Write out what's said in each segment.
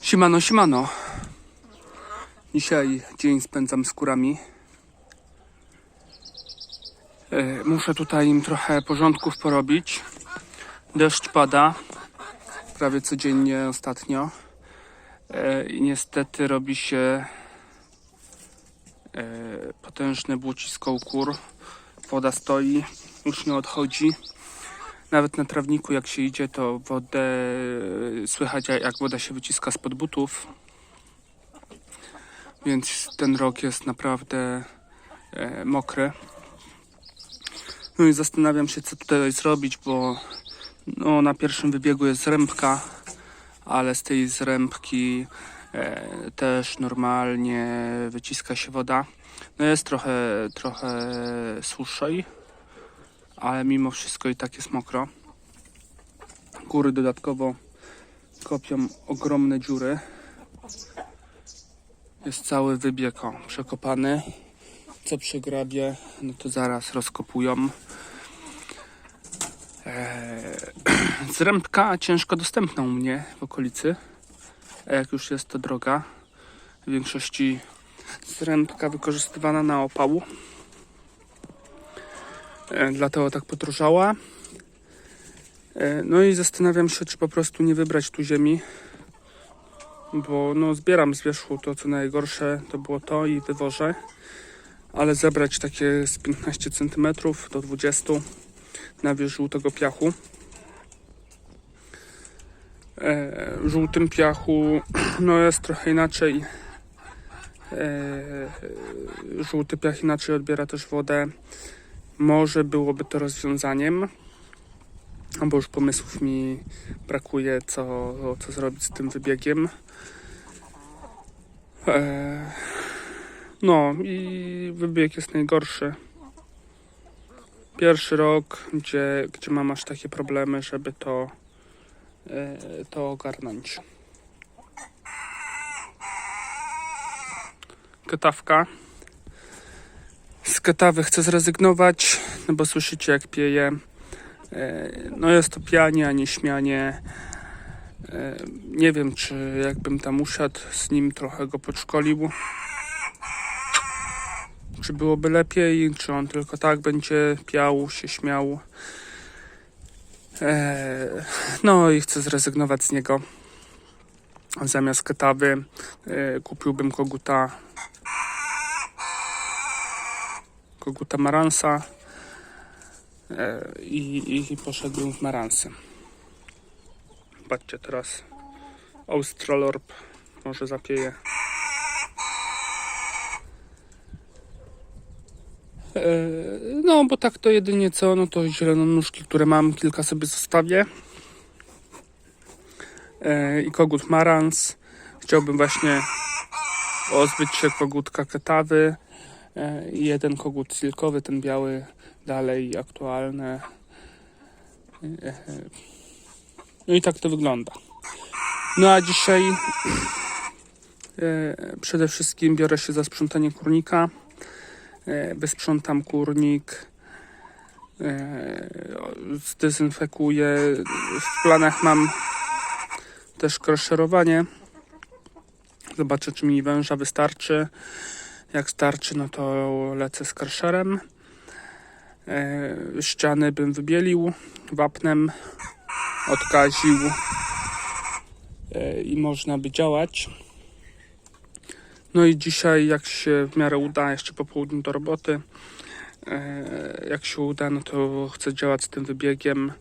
Siemano, siemano. Dzisiaj dzień spędzam z kurami. E, Muszę tutaj im trochę porządków porobić. Deszcz pada prawie codziennie ostatnio. E, I niestety robi się e, potężne błocisko u kur. Woda stoi, już nie odchodzi. Nawet na trawniku jak się idzie, to wodę e, słychać jak woda się wyciska spod butów. Więc ten rok jest naprawdę e, mokry. No i zastanawiam się co tutaj zrobić, bo no, na pierwszym wybiegu jest zrębka, ale z tej zrębki e, też normalnie wyciska się woda. No jest trochę, trochę suszej, ale mimo wszystko i tak jest mokro. Góry dodatkowo kopią ogromne dziury. Jest cały wybieg o, przekopany. Co przegrabie, no to zaraz rozkopują. Eee, zrębka ciężko dostępna u mnie w okolicy. A jak już jest to droga, w większości zrębka wykorzystywana na opał. E, dlatego tak podrożała. E, no i zastanawiam się, czy po prostu nie wybrać tu ziemi, bo no zbieram z wierzchu to co najgorsze, to było to i wywożę, ale zebrać takie z 15 cm do 20 na wierzch żółtego piachu. E, żółtym piachu no jest trochę inaczej. E, żółty piach inaczej odbiera też wodę. Może byłoby to rozwiązaniem, bo już pomysłów mi brakuje, co, co zrobić z tym wybiegiem. Eee, no i wybieg jest najgorszy. Pierwszy rok, gdzie, gdzie mam aż takie problemy, żeby to, e, to ogarnąć. Ketawka. Z ketawy chcę zrezygnować, no bo słyszycie jak pieje. E, No jest to pianie, a nie śmianie. E, Nie wiem, czy jakbym tam usiadł z nim, trochę go podszkolił. Czy byłoby lepiej, czy on tylko tak będzie piał, się śmiał. E, No i chcę zrezygnować z niego. Zamiast ketawy e, kupiłbym koguta koguta Maransa e, i, i poszedłem w Maransy. Patrzcie teraz Australorp może zapieje. E, No, bo tak to jedynie co, no to zielononóżki, które mam, kilka sobie zostawię. E, I kogut Marans. Chciałbym właśnie pozbyć się kogutka ketawy. E, jeden kogut silkowy, ten biały dalej aktualny. E, No i tak to wygląda. No a dzisiaj e, przede wszystkim biorę się za sprzątanie kurnika. Wysprzątam kurnik. Zdezynfekuję. W planach mam też kroszerowanie. Zobaczę, czy mi węża wystarczy. Jak starczy, no to lecę z karszerem. E, ściany bym wybielił wapnem, odkaził e, i można by działać. No i dzisiaj, jak się w miarę uda, jeszcze po południu do roboty, e, jak się uda, no to chcę działać z tym wybiegiem,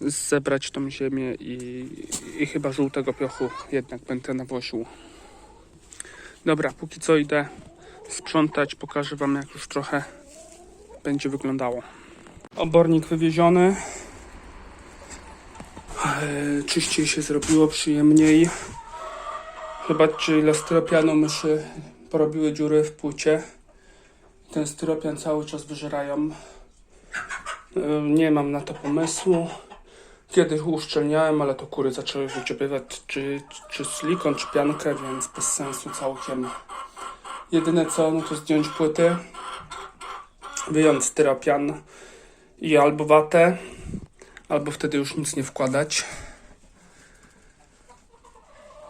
zebrać tą ziemię i, i chyba żółtego piochu jednak będę nawoził. Dobra, póki co idę sprzątać. Pokażę Wam, jak już trochę będzie wyglądało. Obornik wywieziony. Eee, Czyściej się zrobiło, przyjemniej. Zobaczcie, ile styropianu myszy porobiły dziury w płycie. Ten styropian cały czas wyżerają. Eee, Nie mam na to pomysłu. Kiedyś uszczelniałem, ale to kury zaczęły wydziobywać czy, czy silikon, czy piankę, więc bez sensu całkiem. Jedyne co, no to zdjąć płyty, wyjąć styropian i albo watę, albo wtedy już nic nie wkładać.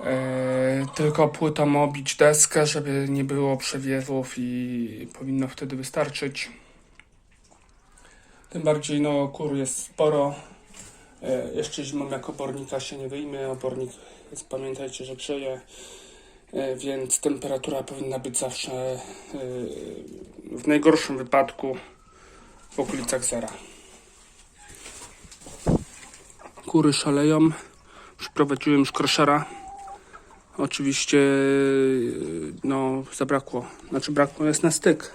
E, tylko płytą obić deskę, żeby nie było przewiewów i powinno wtedy wystarczyć. Tym bardziej no kur jest sporo. E, jeszcze zimą jak obornika się nie wyjmie. Obornik jest, pamiętajcie, że grzeje, więc temperatura powinna być zawsze e, w najgorszym wypadku w okolicach zera. Kury szaleją. Przyprowadziłem już kroszera. Oczywiście no zabrakło. Znaczy brakło jest na styk.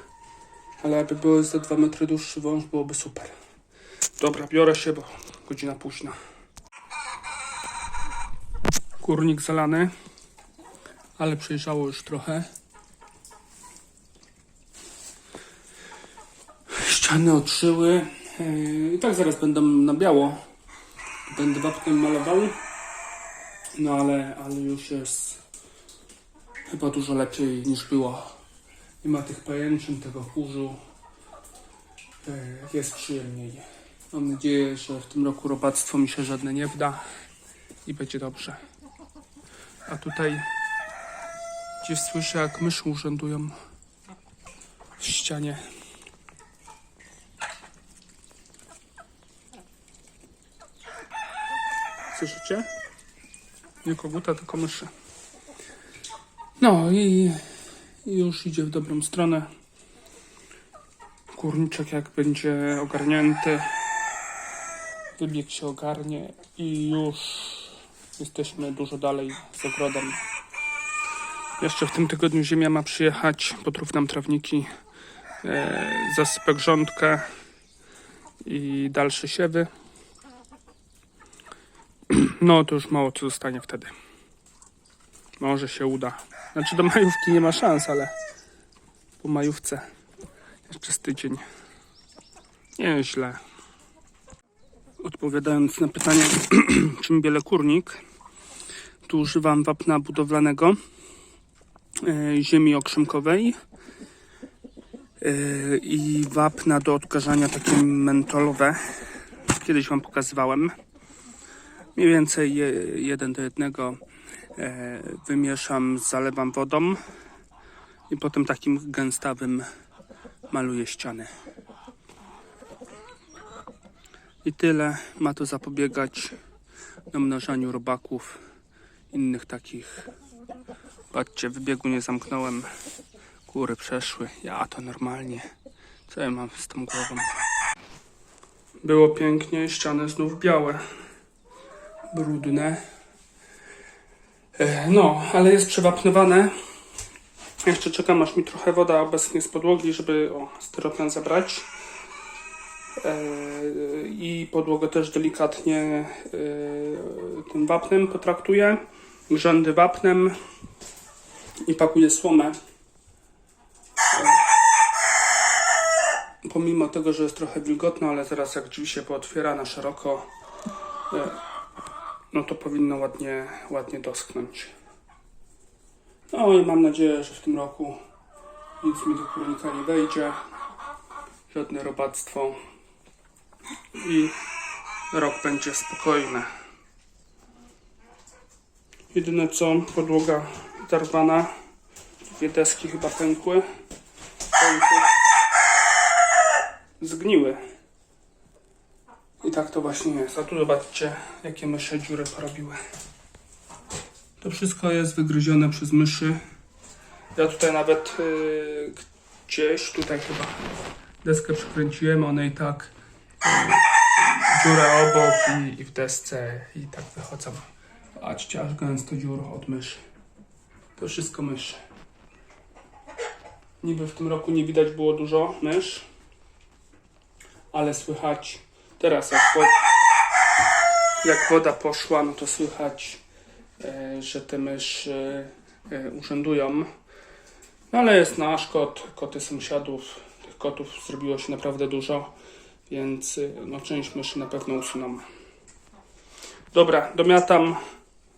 Ale aby było za 2 metry dłuższy wąż byłoby super. Dobra, biorę się, bo godzina późna. Kurnik zalany, ale przejrzało już trochę. Ściany odszyły. Yy, I tak zaraz będą na biało. Będę wapnem malował. No ale, ale już jest chyba dużo lepiej niż było. Nie ma tych pajęczyn, tego kurzu. Yy, Jest przyjemniej. Mam nadzieję, że w tym roku robactwo mi się żadne nie wda i będzie dobrze. A tutaj gdzieś słyszę, jak myszy urzędują w ścianie. Słyszycie? Nie koguta, tylko myszy. No i już idzie w dobrą stronę. Kurniczek jak będzie ogarnięty, wybieg się ogarnie i już jesteśmy dużo dalej z ogrodem. Jeszcze w tym tygodniu ziemia ma przyjechać, potrów nam trawniki, e, zasypę grządkę i dalsze siewy. No to już mało co zostanie wtedy. Może się uda. Znaczy do majówki nie ma szans, ale po majówce jeszcze z tydzień. Nieźle. Odpowiadając na pytanie, czym biele kurnik, tu używam wapna budowlanego, ziemi okrzymkowej e, i wapna do odkażania takie mentolowe. Kiedyś Wam pokazywałem. Mniej więcej je, jeden do jednego e, wymieszam, zalewam wodą i potem takim gęstawym maluję ściany. I tyle. Ma to zapobiegać namnażaniu robaków, innych takich. Patrzcie, wybiegu nie zamknąłem. Kury przeszły. Ja to normalnie. Co ja mam z tą głową? Było pięknie, ściany znów białe. Brudne. E, No, ale jest przewapnowane. Jeszcze czekam, aż mi trochę woda obecnie z podłogi, żeby o, styropian zabrać. E, I podłogę też delikatnie e, tym wapnem potraktuję. Rzędy wapnem i pakuję słomę. E, Pomimo tego, że jest trochę wilgotno, ale zaraz jak drzwi się pootwiera na szeroko, e, no to powinno ładnie, ładnie dosknąć. No i mam nadzieję, że w tym roku nic mi do kurnika nie wejdzie. Żadne robactwo. I rok będzie spokojny. Jedyne co, podłoga zarwana. Dwie deski chyba pękły. Pękły. Zgniły. I tak to właśnie jest. A tu zobaczcie, jakie mysze dziury porobiły. To wszystko jest wygryzione przez myszy. Ja tutaj nawet y, gdzieś, tutaj chyba deskę przykręciłem, one i tak y, dziurę obok i, i w desce i tak wychodzą. Patrzcie, aż gęsto dziur od myszy. To wszystko myszy. Niby w tym roku nie widać było dużo mysz, ale słychać teraz jak, wo- jak woda poszła, no to słychać e, że te myszy e, urzędują. No ale jest nasz kot, koty sąsiadów. Tych kotów zrobiło się naprawdę dużo, więc e, no, część myszy na pewno usuną. Dobra, domiatam,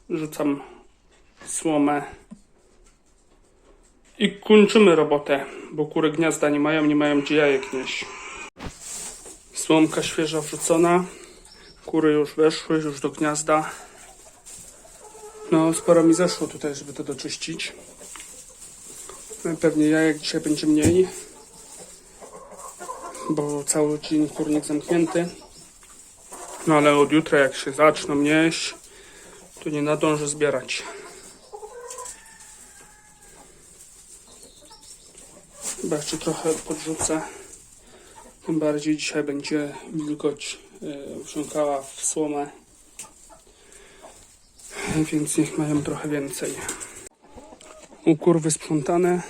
rzucam słomę i kończymy robotę, bo kury gniazda nie mają, nie mają gdzie jajek nieść. Słomka świeża wrzucona. Kury już weszły, już do gniazda. No, sporo mi zeszło tutaj, żeby to doczyścić. No, Pewnie jajek dzisiaj będzie mniej, bo cały dzień kurnik zamknięty. No ale od jutra jak się zaczną nieść, to nie nadążę zbierać. Chyba jeszcze trochę podrzucę. Tym bardziej dzisiaj będzie wilgoć e, wsiąkała w słomę. Więc niech mają trochę więcej. U kur wysprzątane.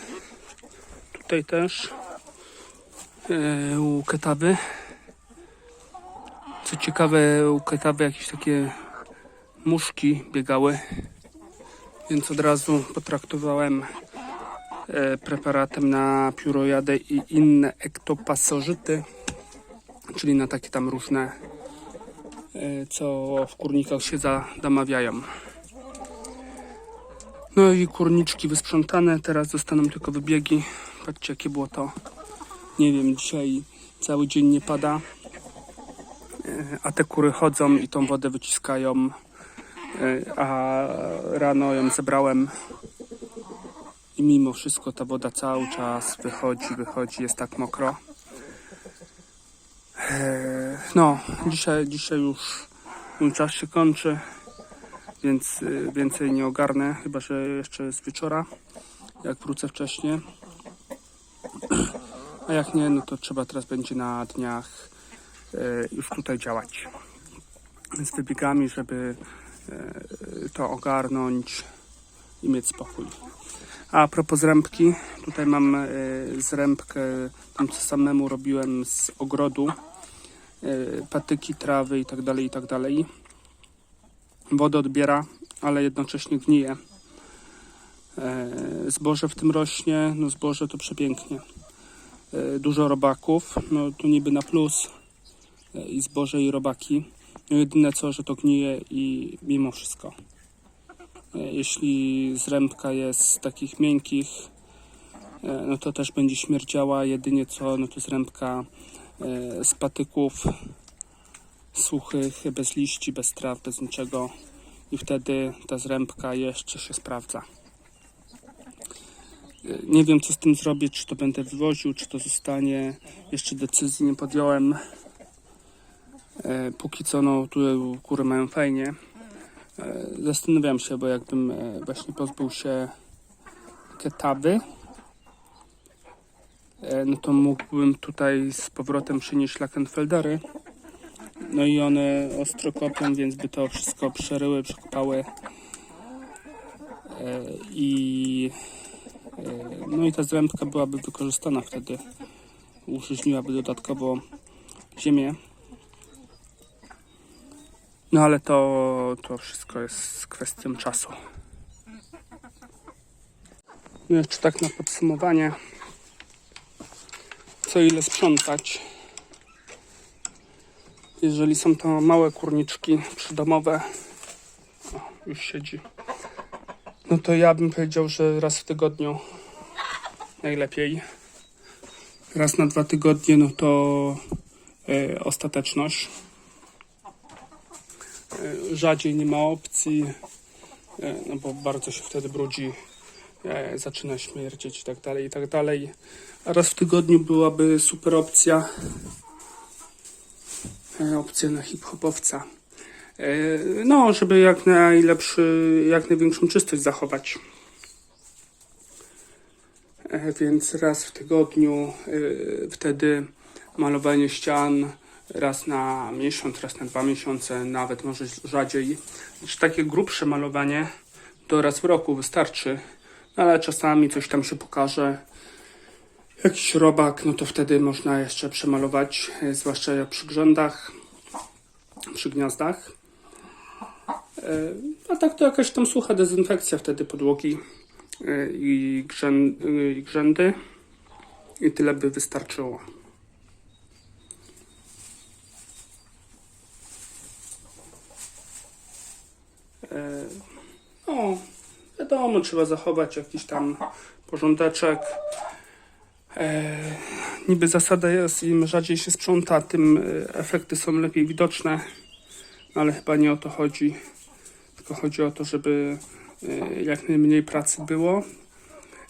Tutaj też. E, u ketaby. Co ciekawe, u ketaby jakieś takie muszki biegały. Więc od razu potraktowałem preparatem na piórojadę i inne ektopasożyty, czyli na takie tam różne, e, co w kurnikach się zamawiają. No i kurniczki wysprzątane, teraz zostaną tylko wybiegi. Patrzcie jakie było to. Nie wiem, dzisiaj cały dzień nie pada, e, a te kury chodzą i tą wodę wyciskają, e, a rano ją zebrałem i mimo wszystko ta woda cały czas wychodzi, wychodzi, jest tak mokro. Eee, No, dzisiaj, dzisiaj już mój czas się kończy, więc y, więcej nie ogarnę, chyba że jeszcze z wieczora, jak wrócę wcześniej. A jak nie, no to trzeba teraz będzie na dniach e, już tutaj działać. Z wybiegami, żeby e, to ogarnąć i mieć spokój. A propos zrębki, tutaj mam e, zrębkę, tam co samemu robiłem z ogrodu, e, patyki, trawy i tak dalej, i tak dalej. Wodę odbiera, ale jednocześnie gnije. E, Zboże w tym rośnie, no zboże to przepięknie. Dużo robaków, no tu niby na plus i zboże i robaki. No jedyne co, że to gnije i mimo wszystko. E, Jeśli zrębka jest z takich miękkich, e, no to też będzie śmierdziała. Jedynie co, no to zrębka e, z patyków suchych, bez liści, bez traw, bez niczego. I wtedy ta zrębka jeszcze się sprawdza. Nie wiem, co z tym zrobię, czy to będę wywoził, czy to zostanie. Jeszcze decyzji nie podjąłem. Póki co, no, tu kury mają fajnie. E, Zastanawiam się, bo jakbym e, właśnie pozbył się ketaby, e, no to mógłbym tutaj z powrotem przynieść Lackenfeldery. No i one ostro kopią, więc by to wszystko przeryły, przekopały. I no i ta zrębka byłaby wykorzystana wtedy. Użyźniłaby dodatkowo ziemię. No ale to, to wszystko jest kwestią czasu. No jeszcze tak na podsumowanie. Co ile sprzątać. Jeżeli są to małe kurniczki przydomowe, o, już siedzi, no to ja bym powiedział, że raz w tygodniu najlepiej. Raz na dwa tygodnie, no to e, ostateczność. E, rzadziej nie ma opcji, e, no bo bardzo się wtedy brudzi, e, zaczyna śmierdzieć i tak dalej, i tak dalej. A raz w tygodniu byłaby super opcja, opcja na hip-hopowca. No, żeby jak najlepszy, jak największą czystość zachować. Więc raz w tygodniu, wtedy malowanie ścian, raz na miesiąc, raz na dwa miesiące, nawet może rzadziej. Znaczy, takie grubsze malowanie to raz w roku wystarczy, no, ale czasami coś tam się pokaże. Jakiś robak, no to wtedy można jeszcze przemalować, e, zwłaszcza przy grzędach, przy gniazdach. E, A tak to jakaś tam sucha dezynfekcja wtedy podłogi e, i, grzę, i grzędy. I tyle by wystarczyło. No, wiadomo, trzeba zachować jakiś tam porządeczek. E, niby zasada jest, im rzadziej się sprząta, tym e, efekty są lepiej widoczne. No, ale chyba nie o to chodzi, tylko chodzi o to, żeby e, jak najmniej pracy było,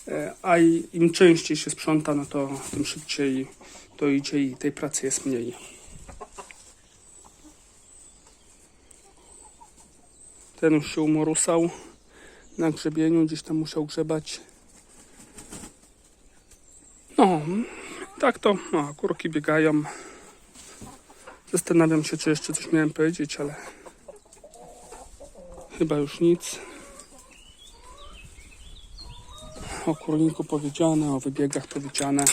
E, a im częściej się sprząta, no to tym szybciej to idzie i tej pracy jest mniej. Ten już się umorusał na grzebieniu, gdzieś tam musiał grzebać. No, tak to, no, kurki biegają. Zastanawiam się, czy jeszcze coś miałem powiedzieć, ale chyba już nic. O kurniku powiedziane, o wybiegach powiedziane.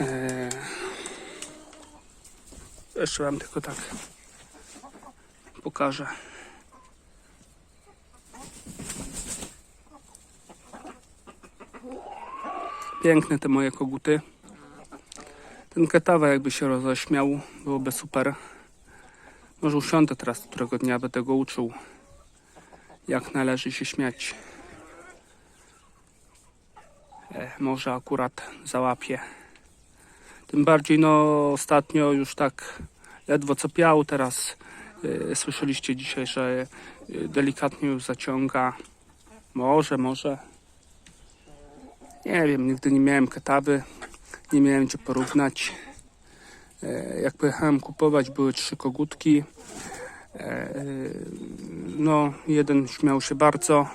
Eee, jeszcze tylko tak pokażę. Piękne te moje koguty. Ten ketawa jakby się roześmiał, byłoby super. Może usiądę teraz którego dnia, będę go uczył, jak należy się śmiać. E, może akurat załapię. Tym bardziej, no ostatnio już tak ledwo co piał, teraz słyszeliście dzisiaj, że e, delikatnie już zaciąga. Może, może. Nie wiem, nigdy nie miałem ketawy, nie miałem gdzie porównać. E, Jak pojechałem kupować, były trzy kogutki. E, No, jeden śmiał się bardzo.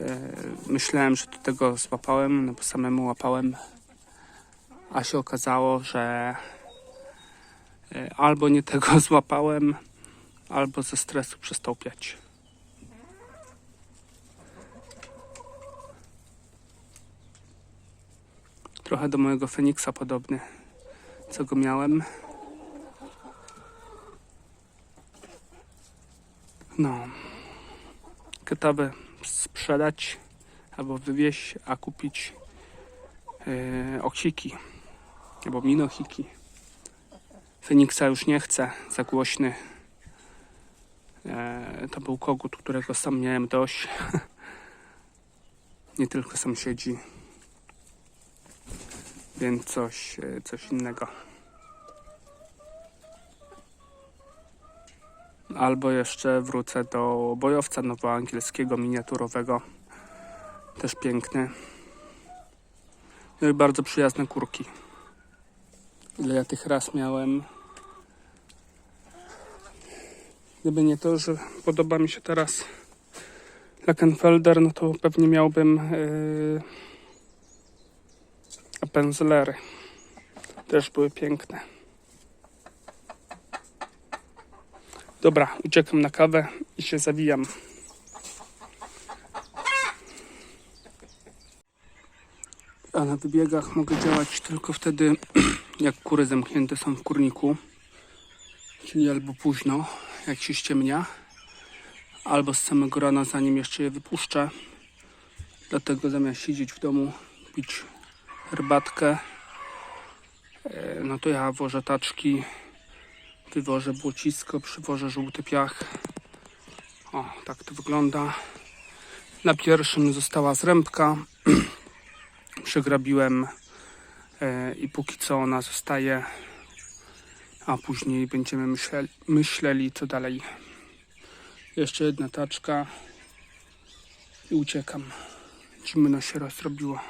E, Myślałem, że do tego złapałem, no bo samemu łapałem. A się okazało, że e, albo nie tego złapałem, albo ze stresu przestał piać. Trochę do mojego Feniksa podobny, co go miałem. No. Ketawę sprzedać albo wywieźć, a kupić yy, oksiki albo minochiki. Feniksa już nie chcę, za głośny. E, to był kogut, którego sam miałem dość. nie tylko sąsiedzi, więc coś, e, coś innego. Albo jeszcze wrócę do bojowca nowoangielskiego, miniaturowego. Też piękny. No i bardzo przyjazne kurki. Ile ja tych raz miałem. Gdyby nie to, że podoba mi się teraz Lackenfelder, no to pewnie miałbym yy. Też były piękne. Dobra, uciekam na kawę i się zawijam. A na wybiegach mogę działać tylko wtedy, jak kury zamknięte są w kurniku, czyli albo późno, jak się ściemnia, albo z samego rana, zanim jeszcze je wypuszczę. Dlatego zamiast siedzieć w domu, pić herbatkę, e, no to ja włożę taczki, wywożę błocisko, przywożę żółty piach. O, tak to wygląda. Na pierwszym została zrębka. Przegrabiłem e, i póki co ona zostaje, a później będziemy myśleli, myśleli co dalej. Jeszcze jedna taczka i uciekam. Zimno się rozrobiło.